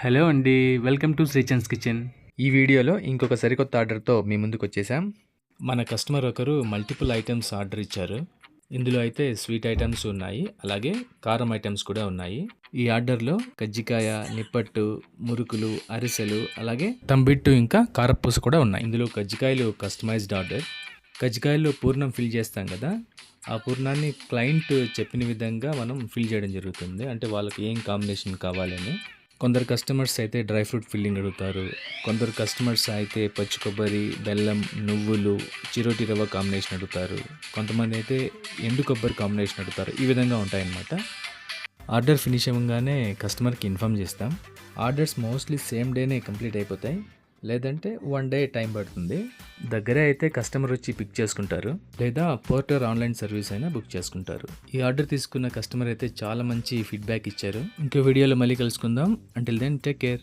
Hello అండి welcome to శ్రీచంద్స్ kitchen. ఈ వీడియోలో ఇంకొక సరికొత్త ఆర్డర్తో మీ ముందుకు వచ్చేసాం. మన కస్టమర్ ఒకరు మల్టిపుల్ ఐటమ్స్ ఆర్డర్ ఇచ్చారు. ఇందులో అయితే స్వీట్ ఐటమ్స్ ఉన్నాయి అలాగే కారం ఐటమ్స్ కూడా ఉన్నాయి. ఈ ఆర్డర్లో కజ్జికాయ నిప్పట్టు మురుకులు అరిసెలు అలాగే తంబిట్టు ఇంకా కారపూస కూడా ఉన్నాయి. ఇందులో కజ్జికాయలు కస్టమైజ్డ్ ఆర్డర్ కజ్జికాయల్లో పూర్ణం ఫిల్ చేస్తాం కదా. ఆ పూర్ణాన్ని క్లయింట్ చెప్పిన విధంగా మనం ఫిల్ చేయడం జరుగుతుంది. అంటే వాళ్ళకి ఏం కాంబినేషన్ కావాలని. కొందరు కస్టమర్స్ అయితే డ్రై ఫ్రూట్ ఫిల్లింగ్ అడుగుతారు. కొందరు కస్టమర్స్ అయితే పచ్చి కొబ్బరి బెల్లం నువ్వులు చిరోటి రవ్వ కాంబినేషన్ అడుగుతారు. కొంతమంది అయితే ఎండు కొబ్బరి కాంబినేషన్ అడుగుతారు. ఈ విధంగా ఉంటాయన్నమాట. ఆర్డర్ ఫినిష్ అవ్వగానే కస్టమర్కి ఇన్ఫామ్ చేస్తాం. ఆర్డర్స్ మోస్ట్లీ సేమ్ డేనే కంప్లీట్ అయిపోతాయి. లేదంటే వన్ డే టైం పడుతుంది. దగ్గరే అయితే కస్టమర్ వచ్చి పిక్ చేసుకుంటారు. లేదా పోర్టర్ ఆన్లైన్ సర్వీస్ అయినా బుక్ చేసుకుంటారు. ఈ ఆర్డర్ తీసుకున్న కస్టమర్ అయితే చాలా మంచి ఫీడ్బ్యాక్ ఇచ్చారు. ఇంకో వీడియోలో మళ్ళీ కలుసుకుందాం. Until then take care